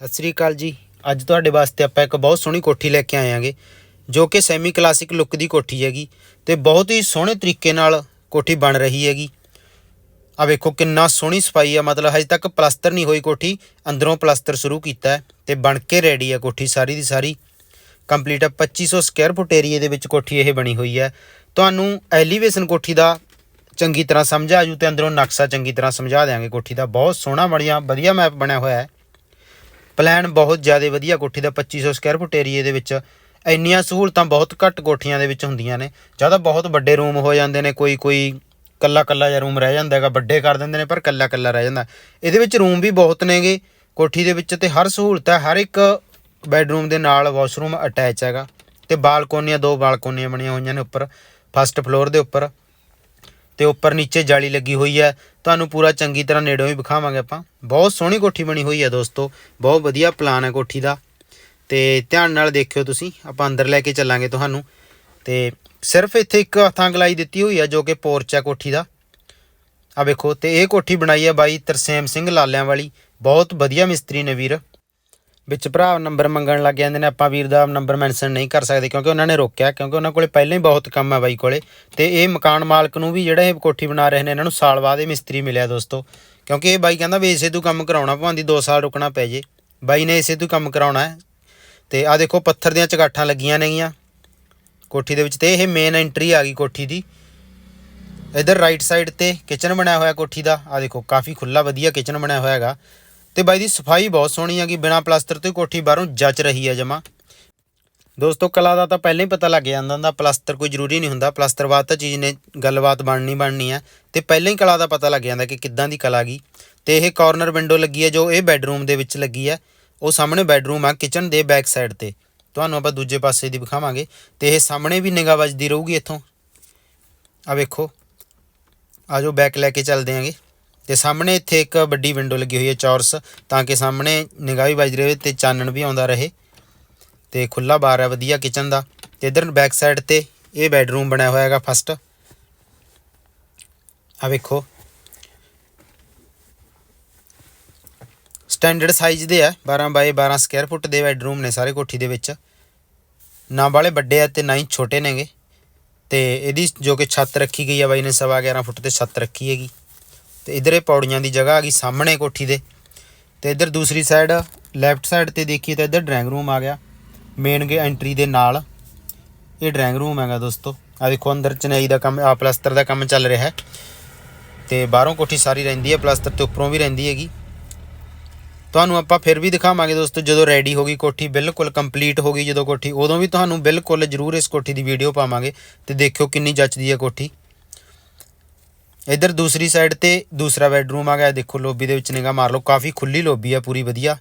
ਸਤਿ ਸ੍ਰੀ ਅਕਾਲ ਜੀ। ਅੱਜ ਤੁਹਾਡੇ ਵਾਸਤੇ ਆਪਾਂ ਇੱਕ ਬਹੁਤ ਸੋਹਣੀ ਕੋਠੀ ਲੈ ਕੇ ਆਏ ਆਂਗੇ ਜੋ ਕਿ ਸੈਮੀ ਕਲਾਸਿਕ ਲੁੱਕ ਦੀ ਕੋਠੀ ਹੈਗੀ ਤੇ ਬਹੁਤ ਹੀ ਸੋਹਣੇ ਤਰੀਕੇ ਨਾਲ ਕੋਠੀ ਬਣ ਰਹੀ ਹੈਗੀ। ਆ ਵੇਖੋ ਕਿੰਨਾ ਸੋਹਣੀ ਸਫ਼ਾਈ ਆ, ਮਤਲਬ ਹਜੇ ਤੱਕ ਪਲਸਤਰ ਨਹੀਂ ਹੋਈ ਕੋਠੀ, ਅੰਦਰੋਂ ਪਲਸਤਰ ਸ਼ੁਰੂ ਕੀਤਾ ਹੈ ਤੇ ਬਣ ਕੇ ਰੈਡੀ ਹੈ ਕੋਠੀ ਸਾਰੀ ਦੀ ਸਾਰੀ। ਕੰਪਲੀਟ ਹੈ 2500 ਸਕੁਅਰ ਫੁੱਟ ਏਰੀਏ ਦੇ ਵਿੱਚ ਕੋਠੀ ਇਹ ਬਣੀ ਹੋਈ ਹੈ। ਤੁਹਾਨੂੰ ਐਲੀਵੇਸ਼ਨ ਕੋਠੀ ਦਾ ਚੰਗੀ ਤਰ੍ਹਾਂ ਸਮਝ ਆ ਜੂ ਤੇ ਅੰਦਰੋਂ ਨਕਸ਼ਾ ਚੰਗੀ ਤਰ੍ਹਾਂ ਸਮਝਾ ਦਿਆਂਗੇ। ਕੋਠੀ ਦਾ ਬਹੁਤ ਸੋਹਣਾ ਬਣਿਆ ਵਧੀਆ ਮੈਪ ਬਣਿਆ ਹੋਇਆ ਹੈ। ਪਲਾਨ ਬਹੁਤ ਜ਼ਿਆਦਾ ਵਧੀਆ ਕੋਠੀ ਦਾ 2500 ਸਕੁਅਰ ਫੁੱਟ ਏਰੀਏ ਦੇ ਵਿੱਚ। ਇੰਨੀਆਂ ਸਹੂਲਤਾਂ ਬਹੁਤ ਘੱਟ ਕੋਠੀਆਂ ਦੇ ਵਿੱਚ ਹੁੰਦੀਆਂ ਨੇ। ਜ਼ਿਆਦਾ ਬਹੁਤ ਵੱਡੇ ਰੂਮ ਹੋ ਜਾਂਦੇ ਨੇ, ਕੋਈ ਕੋਈ ਕੱਲਾ ਕੱਲਾ ਜਿਹਾ ਰੂਮ ਰਹਿ ਜਾਂਦਾ ਹੈਗਾ, ਵੱਡੇ ਕਰ ਦਿੰਦੇ ਨੇ, ਪਰ ਕੱਲਾ ਕੱਲਾ ਰਹਿ ਜਾਂਦਾ। ਇਹਦੇ ਵਿੱਚ ਰੂਮ ਵੀ ਬਹੁਤ ਨੇਗੇ। ਕੋਠੀ ਦੇ ਵਿੱਚ ਤੇ ਹਰ ਸਹੂਲਤ ਹੈ, ਹਰ ਇੱਕ ਬੈੱਡਰੂਮ ਦੇ ਨਾਲ ਵਾਸ਼ਰੂਮ ਅਟੈਚ ਹੈਗਾ। ਤੇ ਬਾਲਕੋਨੀਆਂ, ਦੋ ਬਾਲਕੋਨੀਆਂ ਬਣੀਆਂ ਹੋਈਆਂ ਨੇ ਉੱਪਰ ਫਸਟ ਫਲੋਰ ਦੇ ਉੱਪਰ। ਤੇ ਉੱਪਰ ਨੀਚੇ ਜਾਲੀ ਲੱਗੀ ਹੋਈ ਹੈ। ਤੁਹਾਨੂੰ ਪੂਰਾ ਚੰਗੀ ਤਰ੍ਹਾਂ ਨੇੜੋਂ ਵੀ ਵਿਖਾਵਾਂਗੇ ਆਪਾਂ। ਬਹੁਤ ਸੋਹਣੀ ਕੋਠੀ ਬਣੀ ਹੋਈ ਹੈ ਦੋਸਤੋ। ਬਹੁਤ ਵਧੀਆ ਪਲਾਨ ਹੈ ਕੋਠੀ ਦਾ। ਤੇ ਧਿਆਨ ਨਾਲ ਦੇਖਿਓ ਤੁਸੀਂ। ਆਪਾਂ ਅੰਦਰ ਲੈ ਕੇ ਚੱਲਾਂਗੇ ਤੁਹਾਨੂੰ। ਤੇ ਸਿਰਫ ਇੱਥੇ ਇੱਕ ਹੱਥਾਂ ਗਲਾਈ ਦਿੱਤੀ ਹੋਈ ਹੈ ਜੋ ਕਿ ਪੋਰਚ ਹੈ ਕੋਠੀ ਦਾ। ਆ ਵੇਖੋ ਤੇ ਇਹ ਕੋਠੀ ਬਣਾਈ ਹੈ ਬਾਈ ਤਰਸੇਮ ਸਿੰਘ ਲਾਲਿਆਂ ਵਾਲੀ। ਬਹੁਤ ਵਧੀਆ ਮਿਸਤਰੀ ਨੇ ਵੀਰ। ਵਿੱਚ ਭਰਾ ਨੰਬਰ ਮੰਗਣ ਲੱਗ ਜਾਂਦੇ ਨੇ, ਆਪਾਂ ਵੀਰ ਦਾ ਨੰਬਰ ਮੈਂਸ਼ਨ ਨਹੀਂ ਕਰ ਸਕਦੇ ਕਿਉਂਕਿ ਉਹਨਾਂ ਨੇ ਰੋਕਿਆ, ਕਿਉਂਕਿ ਉਹਨਾਂ ਕੋਲੇ ਪਹਿਲਾਂ ਹੀ ਬਹੁਤ ਕੰਮ ਹੈ ਬਾਈ ਕੋਲੇ। ਤੇ ਇਹ ਮਕਾਨ ਮਾਲਕ ਨੂੰ ਵੀ ਜਿਹੜਾ ਇਹ ਕੋਠੀ ਬਣਾ ਰਹੇ ਨੇ, ਇਹਨਾਂ ਨੂੰ ਸਾਲ ਬਾਅਦ ਇਹ ਮਿਸਤਰੀ ਮਿਲਿਆ ਦੋਸਤੋ। ਕਿਉਂਕਿ ਇਹ ਬਾਈ ਕਹਿੰਦਾ ਵੀ ਇਸੇ ਤੋਂ ਕੰਮ ਕਰਾਉਣਾ ਭਾਂਦੀ 2 ਸਾਲ ਰੁਕਣਾ ਪੈ ਜੇ। ਬਾਈ ਨੇ ਇਸੇ ਤੋਂ ਕੰਮ ਕਰਾਉਣਾ ਹੈ। ਤੇ ਆ ਦੇਖੋ ਪੱਥਰ ਦੀਆਂ ਚਗਾਠਾਂ ਲੱਗੀਆਂ ਨੇਗੀਆਂ। ਕੋਠੀ ਦੇ ਵਿੱਚ ਤੇ ਇਹ ਮੇਨ ਐਂਟਰੀ ਆ ਗਈ ਕੋਠੀ ਦੀ। ਇਧਰ ਰਾਈਟ ਸਾਈਡ ਤੇ ਕਿਚਨ ਬਣਿਆ ਹੋਇਆ ਕੋਠੀ ਦਾ। ਆ ਦੇਖੋ, ਕਾਫੀ ਖੁੱਲਾ ਵਧੀਆ ਕਿਚਨ ਬਣਿਆ ਹੋਇਆ ਹੈਗਾ। ਤੇ ਬਾਈ ਦੀ ਸਫ਼ਾਈ ਬਹੁਤ ਸੋਹਣੀ ਹੈਗੀ ਬਿਨਾ ਪਲਾਸਟਰ ਤੋਂ ਕੋਠੀ ਬਾਹਰੋਂ ਜੱਚ ਰਹੀ ਹੈ ਜਮਾ। ਦੋਸਤੋ, ਕਲਾ ਦਾ ਤਾਂ ਪਹਿਲਾਂ ਹੀ ਪਤਾ ਲੱਗ ਜਾਂਦਾ ਹੁੰਦਾ ਪਲਾਸਟਰ ਕੋਈ ਜ਼ਰੂਰੀ ਨਹੀਂ ਹੁੰਦਾ ਪਲਾਸਟਰ ਬਾਅਦ ਤਾਂ ਚੀਜ਼ ਨੇ ਗੱਲਬਾਤ ਬਣਨੀ ਬਣਨੀ ਹੈ ਤੇ ਪਹਿਲਾਂ ਹੀ ਕਲਾ ਦਾ ਪਤਾ ਲੱਗ ਜਾਂਦਾ ਕਿ ਕਿੱਦਾਂ ਦੀ ਕਲਾ ਗਈ ਤੇ ਇਹ ਕਾਰਨਰ ਵਿੰਡੋ ਲੱਗੀ ਹੈ ਜੋ ਇਹ ਬੈੱਡਰੂਮ ਦੇ ਵਿੱਚ ਲੱਗੀ ਹੈ ਉਹ ਸਾਹਮਣੇ ਬੈੱਡਰੂਮ ਆ ਕਿਚਨ ਦੇ ਬੈਕ ਸਾਈਡ ਤੇ। ਤੁਹਾਨੂੰ ਆਪਾਂ ਦੂਜੇ ਪਾਸੇ ਦੀ ਵਿਖਾਵਾਂਗੇ। ਤੇ ਇਹ ਸਾਹਮਣੇ ਵੀ ਨਿਗਾਹ ਵੱਜਦੀ ਰਹੂਗੀ ਇੱਥੋਂ। ਆ ਵੇਖੋ। ਆ ਜੋ ਬੈਕ ਲੈ ਕੇ ਚੱਲਦੇ ਆਂਗੇ। ਤੇ ਸਾਹਮਣੇ ਇੱਥੇ ਇੱਕ ਵੱਡੀ ਵਿੰਡੋ ਲੱਗੀ ਹੋਈ ਹੈ ਚੌਰਸ, ਤਾਂ ਕਿ ਸਾਹਮਣੇ ਨਿਗਾਹ ਵੀ ਵੱਜ ਰਹੇ ਤੇ ਚਾਨਣ ਵੀ ਆਉਂਦਾ ਰਹੇ। ਤੇ ਖੁੱਲਾ ਬਾਰ ਹੈ, ਵਧੀਆ ਕਿਚਨ ਦਾ। ਤੇ ਇਧਰ ਬੈਕ ਸਾਈਡ ਤੇ ਇਹ ਬੈੱਡਰੂਮ ਬਣਿਆ ਹੋਇਆ ਹੈਗਾ ਫਸਟ ਆ ਵੇਖੋ। ਸਟੈਂਡਰਡ ਸਾਈਜ਼ ਦੇ ਆ 12 ਬਾਈ 12 ਸਕੁਅਰ ਫੁੱਟ ਦੇ ਬੈੱਡਰੂਮ ਨੇ ਸਾਰੇ ਕੋਠੀ ਦੇ ਵਿੱਚ। ਨਾ ਵਾਲੇ ਵੱਡੇ ਆ ਤੇ ਨਾ ਹੀ ਛੋਟੇ ਨੇਗੇ। ਤੇ ਇਹਦੀ ਜੋ ਕਿ ਛੱਤ ਰੱਖੀ ਗਈ ਆ ਬਾਈ ਨੇ ਸਵਾ 11 ਫੁੱਟ ਤੇ ਛੱਤ ਰੱਖੀ ਹੈਗੀ। ਤੇ ਇਧਰ ਇਹ ਪੌੜੀਆਂ ਦੀ ਜਗ੍ਹਾ ਆ ਗਈ ਸਾਹਮਣੇ ਕੋਠੀ ਦੇ। ਤੇ ਇਧਰ ਦੂਸਰੀ ਸਾਈਡ ਲੈਫਟ ਸਾਈਡ ਤੇ ਦੇਖੀਏ ਤਾਂ ਇਧਰ ਡਰਾਇੰਗ ਰੂਮ ਆ ਗਿਆ। ਮੇਨ ਗੇ ਐਂਟਰੀ ਦੇ ਨਾਲ ਇਹ ਡਰਾਇੰਗ ਰੂਮ ਹੈਗਾ ਦੋਸਤੋ। ਆ ਦੇਖੋ ਅੰਦਰ ਚਨਾਈ ਦਾ ਕੰਮ ਆ ਪਲਸਤਰ ਦਾ ਕੰਮ ਚੱਲ ਰਿਹਾ ਹੈ। ਤੇ ਬਾਹਰੋਂ ਕੋਠੀ ਸਾਰੀ ਰਹਿੰਦੀ ਹੈ, ਪਲਸਤਰ ਤੇ ਉੱਪਰੋਂ ਵੀ ਰਹਿੰਦੀ ਹੈਗੀ। ਤੁਹਾਨੂੰ ਆਪਾਂ ਫਿਰ ਵੀ ਦਿਖਾਵਾਂਗੇ ਦੋਸਤੋ, ਜਦੋਂ ਰੈਡੀ ਹੋ ਗਈ ਕੋਠੀ, ਬਿਲਕੁਲ ਕੰਪਲੀਟ ਹੋ ਗਈ ਜਦੋਂ ਕੋਠੀ, ਉਦੋਂ ਵੀ ਤੁਹਾਨੂੰ ਬਿਲਕੁਲ ਜ਼ਰੂਰ ਇਸ ਕੋਠੀ ਦੀ ਵੀਡੀਓ ਪਾਵਾਂਗੇ। ਤੇ ਦੇਖਿਓ ਕਿੰਨੀ ਜੱਚਦੀ ਹੈ ਕੋਠੀ। ਇਧਰ ਦੂਸਰੀ ਸਾਈਡ ਤੇ ਦੂਸਰਾ ਬੈੱਡਰੂਮ ਆ ਗਿਆ। ਦੇਖੋ ਲੋਬੀ ਦੇ ਵਿੱਚ ਨਿਗਾਹ ਮਾਰ ਲਓ, ਕਾਫੀ ਖੁੱਲੀ ਲੋਬੀ ਆ, ਪੂਰੀ ਵਧੀਆ।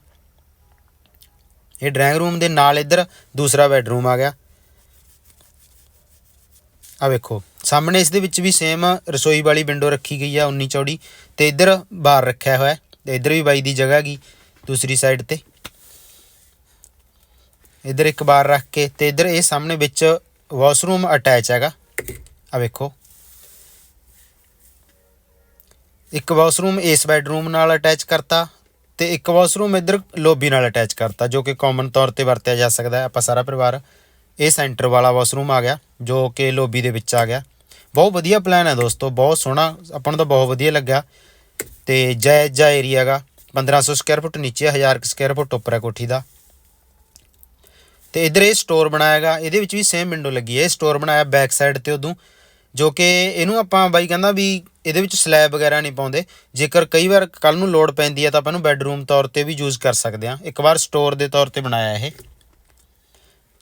ਇਹ ਡਰਾਇੰਗ ਰੂਮ ਦੇ ਨਾਲ ਇਧਰ ਦੂਸਰਾ ਬੈੱਡਰੂਮ ਆ ਗਿਆ। ਆ ਵੇਖੋ, ਸਾਹਮਣੇ ਇਸ ਦੇ ਵਿੱਚ ਵੀ ਸੇਮ ਰਸੋਈ ਵਾਲੀ ਵਿੰਡੋ ਰੱਖੀ ਗਈ ਆ 19 ਚੌੜੀ ਤੇ ਇਧਰ ਬਾਰ ਰੱਖਿਆ ਹੋਇਆ ਹੈ, ਤੇ ਇਧਰ ਵੀ ਬਾਈ ਦੀ ਜਗ੍ਹਾ ਹੈਗੀ ਦੂਸਰੀ ਸਾਈਡ ਤੇ। ਇਧਰ ਇੱਕ ਬਾਰ ਰੱਖ ਕੇ ਤੇ ਇਧਰ ਇਹ ਸਾਹਮਣੇ ਵਿੱਚ ਵਾਸ਼ਰੂਮ ਅਟੈਚ ਹੈਗਾ। ਆ ਵੇਖੋ ਇੱਕ ਵਾਸ਼ਰੂਮ ਇਸ ਬੈਡਰੂਮ ਨਾਲ ਅਟੈਚ ਕਰਤਾ ਤੇ ਇੱਕ ਵਾਸ਼ਰੂਮ ਇਧਰ ਲੋਬੀ ਨਾਲ ਅਟੈਚ ਕਰਤਾ, ਜੋ ਕਿ ਕਾਮਨ ਤੌਰ ਤੇ ਵਰਤਿਆ ਜਾ ਸਕਦਾ ਹੈ। ਆਪਾਂ ਸਾਰਾ ਪਰਿਵਾਰ ਇਹ ਸੈਂਟਰ ਵਾਲਾ ਵਾਸ਼ਰੂਮ ਆ ਗਿਆ, ਜੋ ਕਿ ਲੋਬੀ ਦੇ ਵਿੱਚ ਆ ਗਿਆ। ਬਹੁਤ ਵਧੀਆ ਪਲਾਨ ਹੈ ਦੋਸਤੋ, ਬਹੁਤ ਸੋਹਣਾ, ਆਪਾਂ ਨੂੰ ਤਾਂ ਬਹੁਤ ਵਧੀਆ ਲੱਗਾ ਤੇ ਜਾਇਜ਼ ਜਾ ਏਰੀਆ ਹੈਗਾ 1500 ਸਕੁਅਰ ਫੁੱਟ ਨੀਚੇ 1000 ਸਕੁਅਰ ਫੁੱਟ ਉੱਪਰ ਹੈ ਕੋਠੀ ਦਾ। ਤੇ ਇਧਰ ਇਹ ਸਟੋਰ ਬਣਾਇਆ ਹੈਗਾ, ਇਹਦੇ ਵਿੱਚ ਵੀ ਸੇਮ ਵਿੰਡੋ ਲੱਗੀ ਹੈ। ਇਹ ਸਟੋਰ ਬਣਾਇਆ ਬੈਕ ਸਾਈਡ ਤੇ ਉਦੋਂ। ਜੋ ਕਿ ਇਹਨੂੰ ਆਪਾਂ ਬਾਈ ਕਹਿੰਦਾ ਵੀ ਇਹਦੇ ਵਿੱਚ ਸਲੈਬ ਵਗੈਰਾ ਨਹੀਂ ਪਾਉਂਦੇ। ਜੇਕਰ ਕਈ ਵਾਰ ਕੱਲ ਨੂੰ ਲੋੜ ਪੈਂਦੀ ਹੈ ਤਾਂ ਆਪਾਂ ਇਹਨੂੰ ਬੈੱਡਰੂਮ ਤੌਰ ਤੇ ਵੀ ਯੂਜ਼ ਕਰ ਸਕਦੇ ਹਾਂ। ਇੱਕ ਵਾਰ ਸਟੋਰ ਦੇ ਤੌਰ ਤੇ ਬਣਾਇਆ ਇਹ।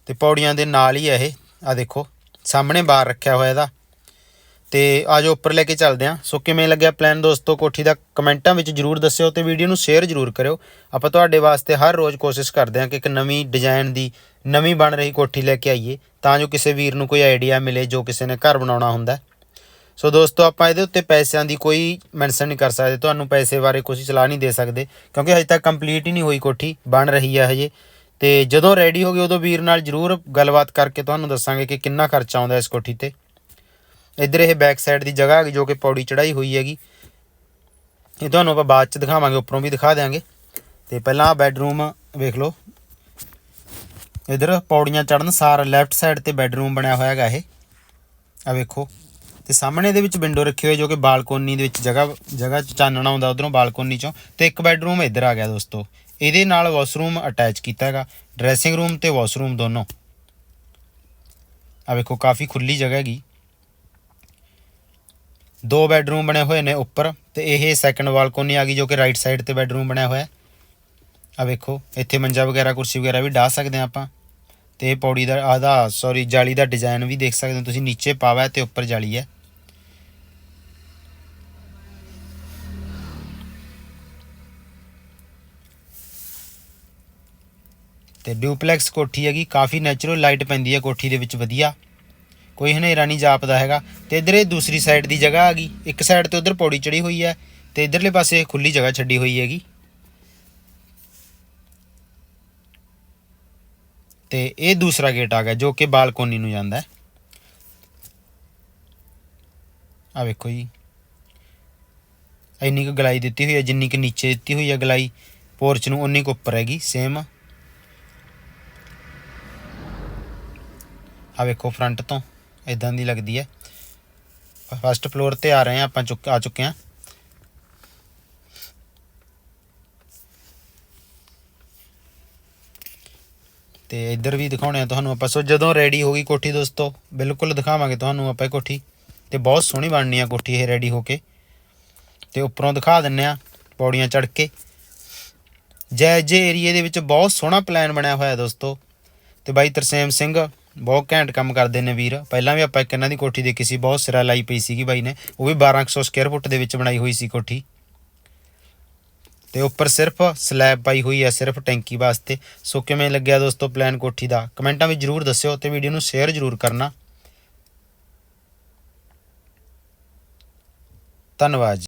ਤੇ ਪੌੜੀਆਂ ਦੇ ਨਾਲ ਹੀ ਹੈ ਇਹ। ਆ ਦੇਖੋ, ਸਾਹਮਣੇ ਬਾਰ ਰੱਖਿਆ ਹੋਇਆ ਇਹਦਾ। ਤੇ ਆਜੋ ਉੱਪਰ ਲੈ ਕੇ ਚੱਲਦੇ ਹਾਂ। ਸੋ ਕਿਵੇਂ ਲੱਗਿਆ ਪਲਾਨ ਦੋਸਤੋ? ਕੋਠੀ ਦਾ ਕਮੈਂਟਾਂ ਵਿੱਚ ਜਰੂਰ ਦੱਸਿਓ ਤੇ ਵੀਡੀਓ ਨੂੰ ਸ਼ੇਅਰ ਜਰੂਰ ਕਰਿਓ। ਆਪਾਂ ਤੁਹਾਡੇ ਵਾਸਤੇ ਹਰ ਰੋਜ਼ ਕੋਸ਼ਿਸ਼ ਕਰਦੇ ਹਾਂ ਕਿ ਇੱਕ ਨਵੀਂ ਡਿਜ਼ਾਈਨ ਦੀ, ਨਵੀਂ ਬਣ ਰਹੀ ਕੋਠੀ ਲੈ ਕੇ ਆਈਏ, ਤਾਂ ਜੋ ਕਿਸੇ ਵੀਰ ਨੂੰ ਕੋਈ ਆਈਡੀਆ ਮਿਲੇ ਜੋ ਕਿਸੇ ਨੇ ਘਰ ਬਣਾਉਣਾ ਹੁੰਦਾ ਸੋ ਦੋਸਤੋ, ਆਪਾਂ ਇਹਦੇ ਉੱਤੇ ਪੈਸਿਆਂ ਦੀ ਕੋਈ ਮੈਂਸ਼ਨ ਨਹੀਂ ਕਰ ਸਕਦੇ। ਤੁਹਾਨੂੰ ਪੈਸੇ ਬਾਰੇ ਕੋਈ ਸਲਾਹ ਨਹੀਂ ਦੇ ਸਕਦੇ, ਕਿਉਂਕਿ ਹਜੇ ਤੱਕ ਕੰਪਲੀਟ ਹੀ ਨਹੀਂ ਹੋਈ ਕੋਠੀ, ਬਣ ਰਹੀ ਹੈ ਹਜੇ। ਤੇ ਜਦੋਂ ਰੈਡੀ ਹੋ ਗਈ, ਉਦੋਂ ਵੀਰ ਨਾਲ ਜਰੂਰ ਗੱਲਬਾਤ ਕਰਕੇ ਤੁਹਾਨੂੰ ਦੱਸਾਂਗੇ ਕਿ ਕਿੰਨਾ ਖਰਚਾ ਆਉਂਦਾ ਇਸ ਕੋਠੀ ਤੇ। ਇੱਧਰ ਇਹ ਬੈਕ ਸਾਈਡ ਦੀ ਜਗ੍ਹਾ ਹੈਗੀ ਜੋ ਕਿ ਪੌੜੀ ਚੜਾਈ ਹੋਈ ਹੈਗੀ। ਇਹ ਤੁਹਾਨੂੰ ਆਪਾਂ ਬਾਅਦ ਚ ਦਿਖਾਵਾਂਗੇ, ਉੱਪਰੋਂ ਵੀ ਦਿਖਾ ਦਿਆਂਗੇ। ਤੇ ਪਹਿਲਾਂ ਆ ਬੈੱਡਰੂਮ ਵੇਖ ਲਓ। ਇਧਰ ਪੌੜੀਆਂ ਚੜਨ ਸਾਰ ਲੈਫਟ ਸਾਈਡ ਤੇ ਬੈੱਡਰੂਮ ਬਣਿਆ ਹੋਇਆ ਹੈਗਾ ਇਹ। ਆ ਵੇਖੋ। ਤੇ ਸਾਹਮਣੇ ਦੇ ਵਿੱਚ ਵਿੰਡੋ ਰੱਖੀ ਹੋਈ ਜੋ ਕਿ ਬਾਲਕੋਨੀ ਦੇ ਵਿੱਚ ਜਗ੍ਹਾ ਜਗ੍ਹਾ ਚ ਚਾਨਣਾ ਆਉਂਦਾ ਉਧਰੋਂ ਬਾਲਕੋਨੀ ਚੋਂ। ਤੇ ਇੱਕ ਬੈੱਡਰੂਮ ਇੱਧਰ ਆ ਗਿਆ ਦੋਸਤੋ। ਇਹਦੇ ਨਾਲ ਵਾਸ਼ਰੂਮ ਅਟੈਚ ਕੀਤਾ ਹੈਗਾ। ਡਰੈਸਿੰਗ ਰੂਮ ਤੇ ਵਾਸ਼ਰੂਮ ਦੋਨੋਂ। ਆ ਵੇਖੋ, ਕਾਫੀ ਖੁੱਲੀ ਜਗ੍ਹਾ ਹੈਗੀ। ਦੋ ਬੈੱਡਰੂਮ ਬਣੇ ਹੋਏ ਨੇ ਉੱਪਰ ਤੇ ਇਹ ਸੈਕੰਡ ਬਾਲਕੋਨੀ ਆ ਗਈ ਜੋ ਕਿ ਰਾਈਟ ਸਾਈਡ ਤੇ ਬੈੱਡਰੂਮ ਬਣਿਆ ਹੋਇਆ ਆ ਵੇਖੋ, ਇੱਥੇ ਮੰਜਾ ਵਗੈਰਾ, ਕੁਰਸੀ ਵਗੈਰਾ ਵੀ ਢਾ ਸਕਦੇ ਹਾਂ ਆਪਾਂ। ਤੇ ਇਹ ਪੌੜੀ ਦਾ ਆਦਾ ਸੌਰੀ ਜਾਲੀ ਦਾ ਡਿਜ਼ਾਈਨ ਵੀ ਦੇਖ ਸਕਦੇ ਹੋ ਤੁਸੀਂ, ਨੀਚੇ ਪਾਵਾ ਹੈ ਤੇ ਉੱਪਰ ਜਾਲੀ ਹੈ। ਤੇ ਡਿਊਪਲੈਕਸ ਕੋਠੀ ਹੈਗੀ, ਕਾਫੀ ਨੈਚੁਰਲ ਲਾਈਟ ਪੈਂਦੀ ਹੈ ਕੋਠੀ ਦੇ ਵਿੱਚ, ਵਧੀਆ। ਕੋਈ ਹਨੇਰਾ ਨਹੀਂ ਜਾਪਦਾ ਹੈਗਾ। ਤੇ ਇਧਰ ਇਹ ਦੂਸਰੀ ਸਾਈਡ ਦੀ ਜਗ੍ਹਾ ਆ ਗਈ। ਇੱਕ ਸਾਈਡ ਤੇ ਉਧਰ ਪੌੜੀ ਚੜੀ ਹੋਈ ਹੈ ਤੇ ਇਧਰਲੇ ਪਾਸੇ ਖੁੱਲੀ ਜਗ੍ਹਾ ਛੱਡੀ ਹੋਈ ਹੈਗੀ। ਤੇ ਇਹ ਦੂਸਰਾ ਗੇਟ ਆ ਗਿਆ ਜੋ ਕਿ ਬਾਲਕੋਨੀ ਨੂੰ ਜਾਂਦਾ ਹੈ। ਆ ਵੇਖੋ ਜੀ। ਇੰਨੀ ਕੁ ਗਲਾਈ ਦਿੱਤੀ ਹੋਈ ਹੈ, ਜਿੰਨੀ ਕੁ ਨੀਚੇ ਦਿੱਤੀ ਹੋਈ ਹੈ ਗਲਾਈ। ਪੋਰਚ ਨੂੰ ਉਨੀ ਕੁ ਉੱਪਰ ਹੈਗੀ ਸੇਮ ਆ ਵੇਖੋ ਫਰੰਟ ਤੋਂ। ਇਦਾਂ ਦੀ ਲੱਗਦੀ ਹੈ। ਫਸਟ ਫਲੋਰ ਤੇ ਆ ਰਹੇ ਹਾਂ, ਆਪਾਂ ਚੁੱਕ ਆ ਚੁੱਕੇ ਹਾਂ। ਤੇ ਇੱਧਰ ਵੀ ਦਿਖਾਉਣੇ ਆ ਤੁਹਾਨੂੰ ਆਪਾਂ। ਸੋ ਜਦੋਂ ਰੈਡੀ ਹੋ ਗਈ ਕੋਠੀ ਦੋਸਤੋ, ਬਿਲਕੁਲ ਦਿਖਾਵਾਂਗੇ ਤੁਹਾਨੂੰ ਆਪਾਂ ਇਹ ਕੋਠੀ। ਤੇ ਬਹੁਤ ਸੋਹਣੀ ਬਣਨੀ ਆ ਕੋਠੀ ਇਹ ਰੈਡੀ ਹੋ ਕੇ। ਤੇ ਉੱਪਰੋਂ ਦਿਖਾ ਦਿੰਨੇ ਆ ਪੌੜੀਆਂ ਚੜ੍ਹ ਕੇ। ਜੈ ਜੇ ਏਰੀਏ ਦੇ ਵਿੱਚ ਬਹੁਤ ਸੋਹਣਾ ਪਲਾਨ ਬਣਿਆ ਹੋਇਆ ਦੋਸਤੋ। ਤੇ ਬਾਈ ਤਰਸੇਮ ਸਿੰਘ ਬਹੁਤ ਘੈਂਟ ਕੰਮ ਕਰਦੇ ਨੇ ਵੀਰ। ਪਹਿਲਾਂ ਵੀ ਆਪਾਂ ਇੱਕ ਇਹਨਾਂ ਦੀ ਕੋਠੀ ਦੇਖੀ ਸੀ, ਬਹੁਤ ਸਿਰਾ ਲਾਈ ਪਈ ਸੀਗੀ ਬਾਈ ਨੇ। ਉਹ ਵੀ 1200 ਸਕੁਅਰ ਫੁੱਟ ਦੇ ਵਿੱਚ ਬਣਾਈ ਹੋਈ ਸੀ ਕੋਠੀ। ਤੇ ਉੱਪਰ ਸਿਰਫ ਸਲੈਬ ਪਾਈ ਹੋਈ ਹੈ ਸਿਰਫ ਟੈਂਕੀ ਵਾਸਤੇ। ਸੋ ਕਿਵੇਂ ਲੱਗਿਆ ਦੋਸਤੋ ਪਲਾਨ ਕੋਠੀ ਦਾ? ਕਮੈਂਟਾਂ ਵਿੱਚ ਜਰੂਰ ਦੱਸਿਓ ਤੇ ਵੀਡੀਓ ਨੂੰ ਸ਼ੇਅਰ ਜਰੂਰ ਕਰਨਾ। ਧੰਨਵਾਦ ਜੀ।